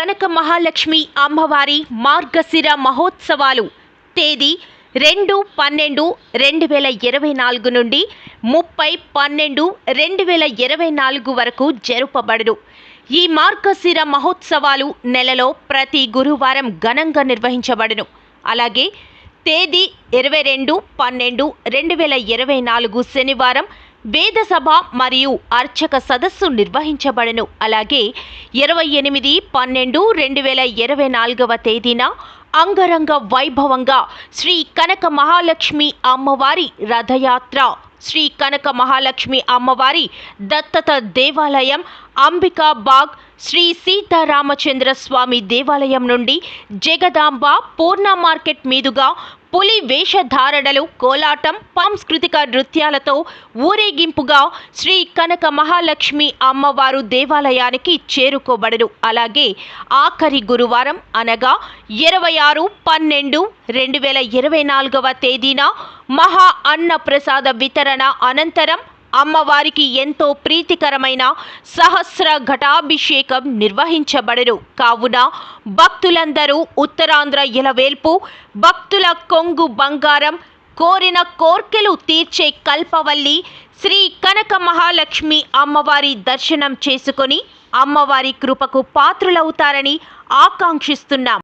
కనక మహాలక్ష్మి అమ్మవారి మార్గశిర మహోత్సవాలు. తేదీ రెండు పన్నెండు రెండు వేల ఇరవై నాలుగు నుండి ముప్పై పన్నెండు రెండు వేల ఇరవై నాలుగు వరకు జరుపబడును. ఈ మార్గశిర మహోత్సవాలు నెలలో ప్రతి గురువారం ఘనంగా నిర్వహించబడును. అలాగే తేదీ ఇరవై రెండు పన్నెండు రెండు వేల ఇరవై నాలుగు శనివారం వేద సభ మరియు అర్చక సదస్సు నిర్వహించబడను. అలాగే ఇరవై ఎనిమిది పన్నెండు రెండు వేల ఇరవై నాలుగవ తేదీన అంగరంగ వైభవంగా శ్రీ కనక మహాలక్ష్మి అమ్మవారి రథయాత్ర. శ్రీ కనక మహాలక్ష్మి అమ్మవారి దత్తత దేవాలయం అంబికాబాగ్ శ్రీ సీతారామచంద్ర స్వామి దేవాలయం నుండి జగదాంబ పూర్ణ మార్కెట్ మీదుగా పులి వేషధారణలు కోలాటం సాంస్కృతిక నృత్యాలతో ఊరేగింపుగా శ్రీ కనక మహాలక్ష్మి అమ్మవారు దేవాలయానికి చేరుకోబడను అలాగే ఆఖరి గురువారం అనగా ఇరవై ఆరు పన్నెండు రెండు వేల ఇరవై నాలుగవ తేదీన మహా అన్న ప్రసాద వితరణ అనంతరం అమ్మవారికి ఎంతో ప్రీతికరమైన సహస్ర ఘటాభిషేకం నిర్వహించబడను. కావున భక్తులందరూ ఉత్తరాంధ్ర ఇలవేల్పు భక్తుల కొంగు బంగారం కోరిన కోర్కెలు తీర్చే కల్పవల్లి శ్రీ కనక మహాలక్ష్మి అమ్మవారి దర్శనం చేసుకొని అమ్మవారి కృపకు పాత్రులవుతారని ఆకాంక్షిస్తున్నాం.